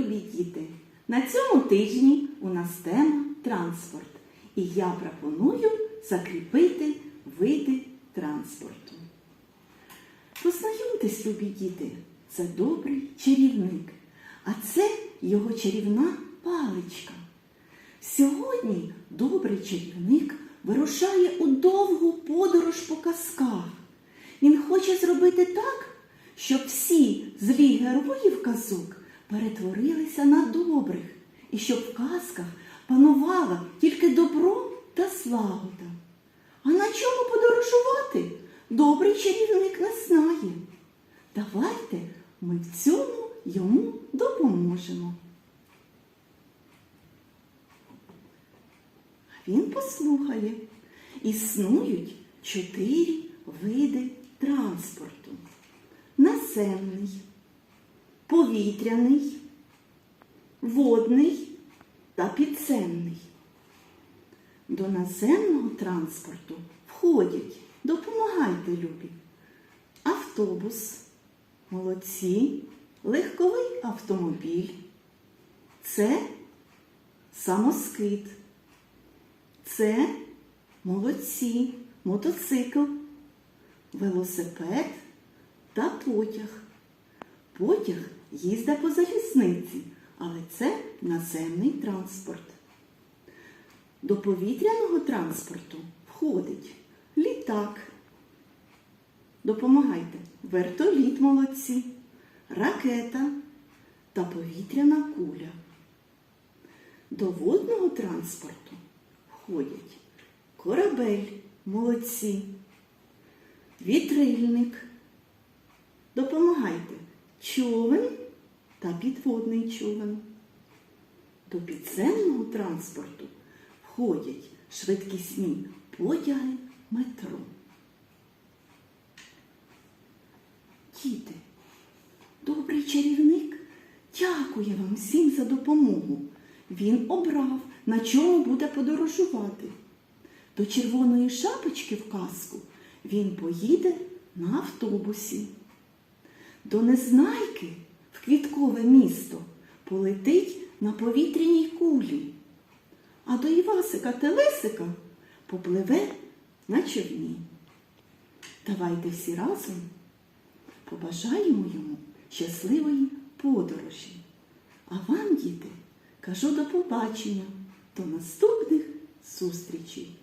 діти! На цьому тижні у нас тема транспорт. І я пропоную закріпити види транспорту. Познайомтесь, любі діти, це добрий чарівник, а це його чарівна паличка. Сьогодні добрий чарівник вирушає у довгу подорож по казках. Він хоче зробити так, щоб всі злі герої казок перетворилися на добрих, і щоб в казках панувало тільки добро та злагода. А на чому подорожувати? Добрий чарівник не знає. Давайте ми в цьому йому допоможемо. Він послухає. Існують чотири види транспорту: наземний, повітряний, водний та підземний. До наземного транспорту входять, допомагайте любі, автобус, молодці, легковий автомобіль. Це самоскид. Це молодці, мотоцикл, велосипед та потяг. Потяг їздить по залізниці, але це наземний транспорт. До повітряного транспорту входить літак. Допомагайте, вертоліт молодці, ракета та повітряна куля. До водного транспорту входять корабель, молодці, вітрильник. Допомагайте човен та підводний човен. До підземного транспорту входять швидкісні потяги метро. Діти, добрий чарівник дякує вам всім за допомогу. Він обрав, на чому буде подорожувати. До червоної шапочки в казку він поїде на автобусі. До Незнайки квіткове місто полетить на повітряній кулі, а до Івасика Телесика попливе на човні. Давайте всі разом побажаємо йому щасливої подорожі. А вам, діти, кажу до побачення, до наступних зустрічей!